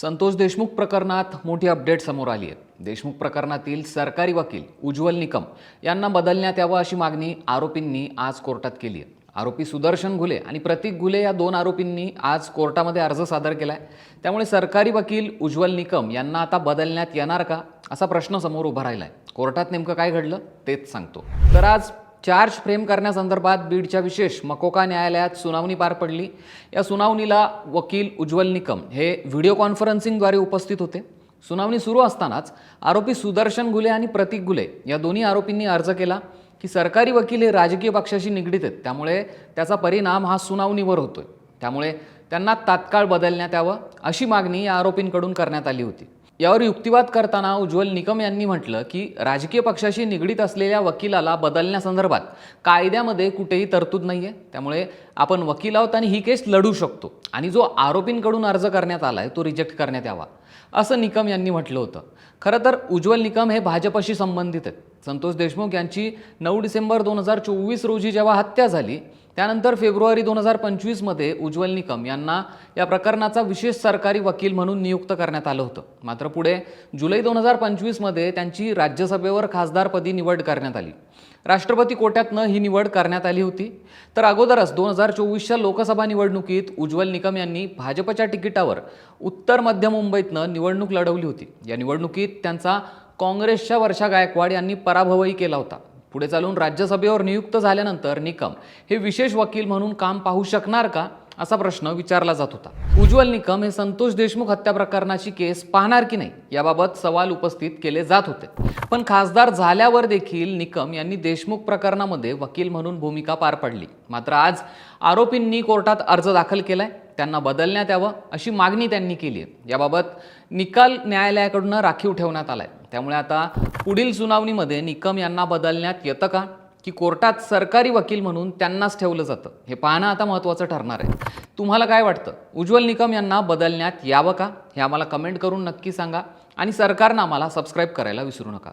संतोष देशमुख प्रकरणात मोठी अपडेट समोर आली आहे. देशमुख प्रकरणातील सरकारी वकील उज्ज्वल निकम यांना बदलण्यात यावं अशी मागणी आरोपींनी आज कोर्टात केली आहे. आरोपी सुदर्शन घुले आणि प्रतीक घुले या दोन आरोपींनी आज कोर्टामध्ये अर्ज सादर केला आहे त्यामुळे सरकारी वकील उज्ज्वल निकम यांना आता बदलण्यात येणार का असा प्रश्न समोर उभा राहिला आहे कोर्टात नेमकं काय घडलं तेच सांगतो. तर आज चार्ज फ्रेम करण्यासंदर्भात बीडच्या विशेष मकोका न्यायालयात सुनावणी पार पडली. या सुनावणीला वकील उज्ज्वल निकम हे व्हिडिओ कॉन्फरन्सिंगद्वारे उपस्थित होते. सुनावणी सुरू असतानाच आरोपी सुदर्शन गुले आणि प्रतीक गुले या दोन्ही आरोपींनी अर्ज केला की सरकारी वकील हे राजकीय पक्षाशी निगडीत आहेत. त्यामुळे त्याचा परिणाम हा सुनावणीवर होतोय. त्यामुळे त्यांना तात्काळ बदलण्यात यावं अशी मागणी या आरोपींकडून करण्यात आली होती. यावर युक्तिवाद करताना उज्ज्वल निकम यांनी म्हटलं की राजकीय पक्षाशी निगडीत असलेल्या वकिलाला बदलण्यासंदर्भात कायद्यामध्ये कुठेही तरतूद नाही आहे त्यामुळे आपण वकील आहोत आणि ही केस लढू शकतो. आणि जो आरोपींकडून अर्ज करण्यात आला आहे तो रिजेक्ट करण्यात यावा. असं निकम यांनी म्हटलं होतं. खरं तर उज्ज्वल निकम हे भाजपशी संबंधित आहेत. संतोष देशमुख यांची नऊ डिसेंबर दोन हजार चोवीस रोजी जेव्हा हत्या झाली त्यानंतर फेब्रुवारी दोन हजार पंचवीसमध्ये उज्ज्वल निकम यांना या प्रकरणाचा विशेष सरकारी वकील म्हणून नियुक्त करण्यात आलं होतं. मात्र पुढे जुलै दोन हजार पंचवीसमध्ये त्यांची राज्यसभेवर खासदारपदी निवड करण्यात आली. राष्ट्रपती कोट्यातनं ही निवड करण्यात आली होती. तर अगोदरच दोन हजार चोवीसच्या लोकसभा निवडणुकीत उज्ज्वल निकम यांनी भाजपच्या तिकिटावर उत्तर मध्य मुंबईतनं निवडणूक लढवली होती. या निवडणुकीत त्यांचा काँग्रेसच्या वर्षा गायकवाड यांनी पराभवही केला होता. पुढे चालून राज्यसभेवर नियुक्त झाल्यानंतर निकम हे विशेष वकील म्हणून काम पाहू शकणार का असा प्रश्न विचारला जात होता. उज्ज्वल निकम हे संतोष देशमुख हत्या प्रकरणाची केस पाहणार की नाही याबाबत सवाल उपस्थित केले जात होते. पण खासदार झाल्यावर देखील निकम यांनी देशमुख प्रकरणामध्ये वकील म्हणून भूमिका पार पडली. मात्र आज आरोपींनी कोर्टात अर्ज दाखल केलाय. त्यांना बदलण्यात यावं अशी मागणी त्यांनी केली आहे याबाबत निकाल न्यायालयाकडून राखीव ठेवण्यात आलाय. त्यामुळे आता पुढील सुनावणीमध्ये निकम यांना बदलण्यात येतं का? की कोर्टात सरकारी वकील म्हणून त्यांनाच ठेवलं जातं? हे पाहणं आता महत्त्वाचं ठरणार आहे. तुम्हाला काय वाटतं? उज्ज्वल निकम यांना बदलण्यात यावं का? हे आम्हाला कमेंट करून नक्की सांगा. आणि सरकारनं आम्हाला सबस्क्राईब करायला विसरू नका.